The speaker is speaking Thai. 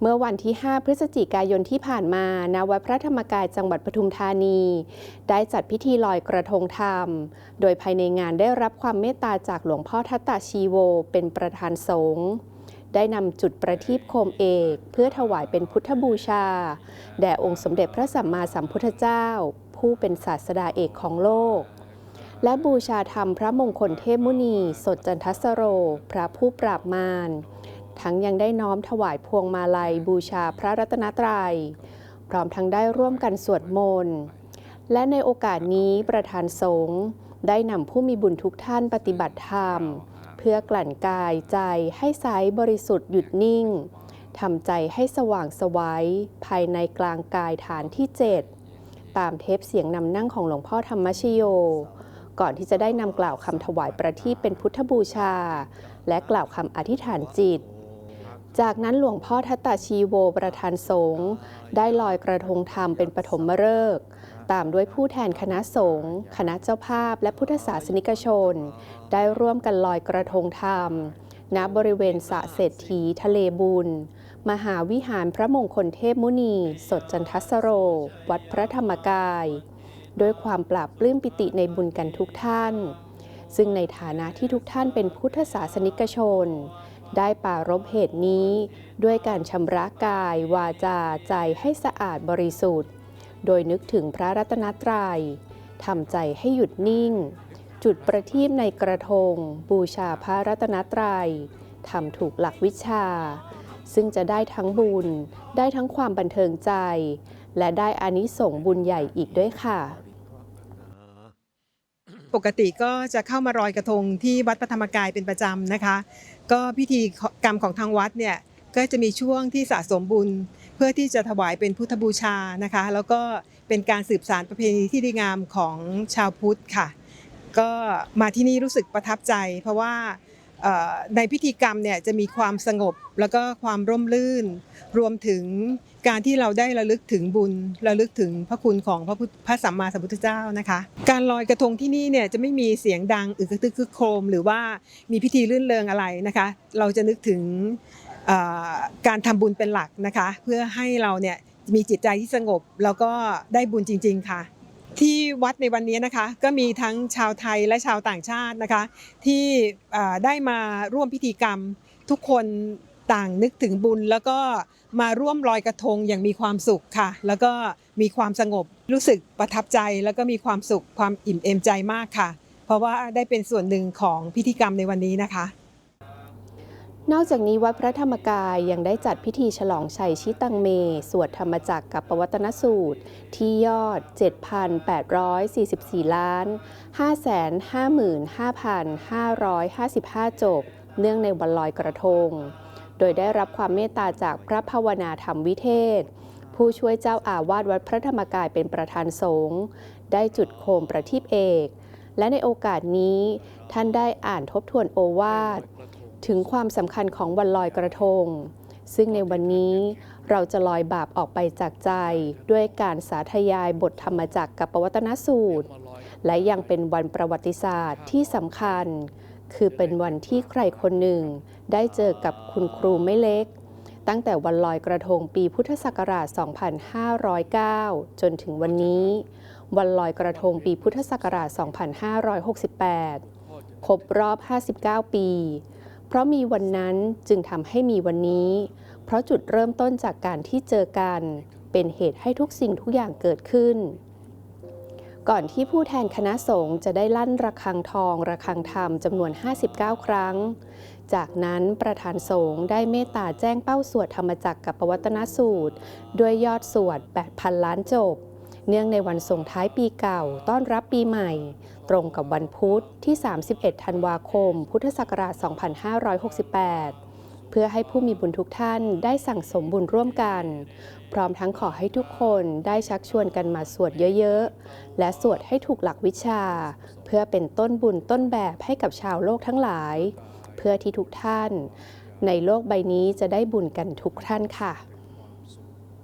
เมื่อวันที่ 5 พฤศจิกายนที่ผ่านมาณวัดพระธรรมกายจังหวัดปทุมธานี ได้จัดพิธีลอยกระทงธรรม โดยภายในงานได้รับความเมตตาจากหลวงพ่อทัตตาชีโว เป็นประธานสงฆ์ได้นำจุดประทีปโคมเอกเพื่อถวายเป็นพุทธบูชา แด่องค์สมเด็จพระสัมมาสัมพุทธเจ้า ผู้เป็นศาสดาเอกของโลก และบูชาธรรมพระมงคลเทพมุนี สดจันทสโร พระผู้ปราบมาร ทั้งยังได้น้อมถวายพวงมาลัยบูชาพระรัตนตรัย พร้อมทั้งได้ร่วมกันสวดมนต์และในโอกาสนี้ประธานสงฆ์ได้นำผู้มีบุญทุกท่านปฏิบัติธรรม เพื่อกลั่นกายใจให้ใสบริสุทธิ์หยุดนิ่งทำใจให้สว่างไสวัยภายในกลางกายฐานที่ 7 ตามเทปเสียงนำนั่งของหลวงพ่อธรรมชโย ก่อนที่จะได้นำกล่าวคำถวายประทีปเป็นพุทธบูชา และกล่าวคำอธิษฐานจิต จากนั้นหลวงพ่อทัตตาชีโวประธานสงฆ์ได้ลอยกระทงธรรมเป็นปฐมฤกษ์ตามด้วยผู้แทนคณะสงฆ์คณะเจ้าภาพและพุทธศาสนิกชน ได้ร่วมกันลอยกระทงธรรม ณบริเวณสระเศรษฐีทะเลบุญ มหาวิหารพระมงคลเทพมุนี สดจันทสโร วัดพระธรรมกาย ด้วยความปราบปลื้มปิติในบุญกันทุกท่าน ซึ่งในฐานะที่ทุกท่านเป็นพุทธศาสนิกชน ได้ปารบเหตุนี้ ด้วยการชำระกาย วาจาใจให้สะอาดบริสุทธิ์ โดยนึกถึงพระรัตนตรัยทำใจให้หยุดนิ่ง จุดประทีปในกระทง บูชาพระรัตนตรัยทำถูกหลักวิชา ซึ่งจะได้ทั้งบุญ ได้ทั้งความบันเทิงใจ และได้อานิสงส์บุญใหญ่อีกด้วยค่ะ ปกติก็จะเข้ามารอยกระทงที่วัดพระธรรมกายเป็นประจำนะคะ ก็พิธีกรรมของทางวัดเนี่ยก็จะมีช่วงที่สะสมบุญ เพื่อที่จะถวายเป็นพุทธบูชานะคะ แล้วก็เป็นการสืบสารประเพณีที่ดีงามของชาวพุทธค่ะ ก็มาที่นี่รู้สึกประทับใจ เพราะว่า ในพิธีกรรมเนี่ยจะมีความสงบแล้วก็ความร่มรื่น รวมถึงการที่เราได้ระลึกถึงบุญระลึกถึงพระคุณของพระพุทธพระสัมมาสัมพุทธเจ้านะคะ การลอยกระทงที่นี่เนี่ยจะไม่มีเสียงดังอึกทึกคึกโครม หรือว่ามีพิธีรื่นเริงอะไรนะคะ เราจะนึกถึงการทำบุญเป็นหลักนะคะ เพื่อให้เราเนี่ยมีจิตใจที่สงบแล้วก็ได้บุญจริง ๆ ค่ะ ที่วัดในวันนี้นะคะก็มีทั้งชาวไทยและชาวต่างชาตินะคะ ที่ได้มาร่วมพิธีกรรม ทุกคนต่างนึกถึงบุญ แล้วก็มาร่วมลอยกระทงอย่างมีความสุขค่ะ แล้วก็มีความสงบรู้สึกประทับใจ แล้วก็มีความสุขความอิ่มเอมใจมากค่ะ เพราะว่าได้เป็นส่วนหนึ่งของพิธีกรรมในวันนี้นะคะ นอกจากนี้วัดพระธรรมกายยังได้จัดพิธีฉลองชัยชิตังเม สวดธรรมจักรกับปวัตนสูตร ที่ยอด 7,844 ล้าน 555,555 จบ เนื่องในวันลอยกระทง โดยได้รับความเมตตาจากพระภาวนาธรรมวิเทศ ผู้ช่วยเจ้าอาวาสวัดพระธรรมกายเป็นประธานสงฆ์ได้จุดโคมประทีปเอก และในโอกาสนี้ท่านได้อ่านทบทวนโอวาท ถึงความสำคัญของวันลอยกระทง ซึ่งในวันนี้เราจะลอยบาปออกไปจากใจ ด้วยการสาธยายบทธรรมจักรกับปวัตนสูตร และยังเป็นวันประวัติศาสตร์ที่สำคัญ คือเป็นวันที่ใครคนหนึ่ง ได้เจอกับคุณครูไม่เล็ก ตั้งแต่วันลอยกระทงปีพุทธศักราช 2509 จนถึงวันนี้ วันลอยกระทงปีพุทธศักราช 2568 ครบรอบ 59 ปี เพราะมีวันนั้นจึงทำให้มีวันนี้ เพราะจุดเริ่มต้นจากการที่เจอกัน เป็นเหตุให้ทุกสิ่งทุกอย่างเกิดขึ้น ก่อนที่ผู้แทนคณะสงฆ์จะได้ลั่นระฆังทองระฆังธรรมจำนวน 59 ครั้ง จากนั้นประธานสงฆ์ได้เมตตาแจ้งเป้าสวดธรรมจักรกับปวัตนสูตร ด้วยยอดสวด 8,000 ล้านจบ เนื่องในวันส่งท้ายปีเก่าต้อนรับปีใหม่ ตรงกับวันพุธที่ 31 ธันวาคม พุทธศักราช 2568 เพื่อให้ผู้มีบุญทุกท่านได้สั่งสมบุญร่วมกัน พร้อมทั้งขอให้ทุกคนได้ชักชวนกันมาสวดเยอะๆ และสวดให้ถูกหลักวิชา เพื่อเป็นต้นบุญต้นแบบให้กับชาวโลกทั้งหลาย เพื่อที่ทุกท่าน ในโลกใบนี้จะได้บุญกันทุกท่านค่ะ